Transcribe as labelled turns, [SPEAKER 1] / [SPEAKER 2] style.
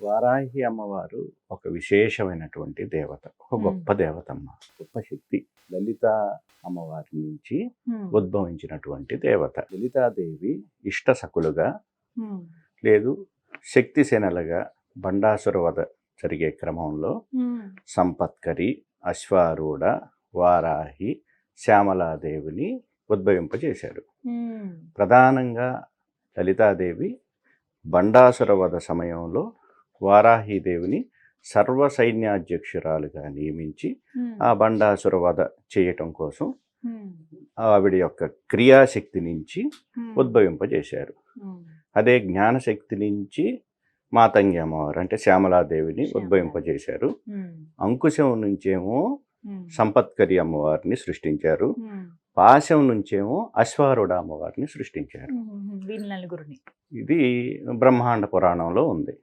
[SPEAKER 1] వారాహి అమ్మవారు ఒక విశేషమైనటువంటి దేవత ఒక. గొప్ప దేవతమ్మ గొప్ప శక్తి. లలిత అమ్మవారి నుంచి ఉద్భవించినటువంటి దేవత. లలితాదేవి ఇష్టసకులుగా
[SPEAKER 2] ఉమ్,
[SPEAKER 1] లేదు శక్తి సేనలుగా బండాసుర వధ జరిగే క్రమంలో సంపత్కరి అశ్వారూఢ వారాహి శ్యామలాదేవిని ఉద్భవింపజేశాడు
[SPEAKER 2] ఉమ్,
[SPEAKER 1] ప్రధానంగా లలితాదేవి బండాసుర వధ సమయంలో వారాహిదేవిని సర్వ సైన్యాధ్యక్షురాలుగా నియమించి ఆ బండాసుర వధ చేయటం కోసం ఆవిడ యొక్క క్రియాశక్తి నుంచి ఉద్భవింపజేశారు. అదే జ్ఞానశక్తి నుంచి మాతంగి అమ్మవారు అంటే శ్యామలాదేవిని
[SPEAKER 2] శ్యామలా.
[SPEAKER 1] ఉద్భవింపజేశారు. అంకుశం నుంచేమో సంపత్కరి అమ్మవారిని సృష్టించారు. పాశం నుంచేమో అశ్వారుడ అమ్మవారిని సృష్టించారు. ఇది బ్రహ్మాండ పురాణంలో ఉంది.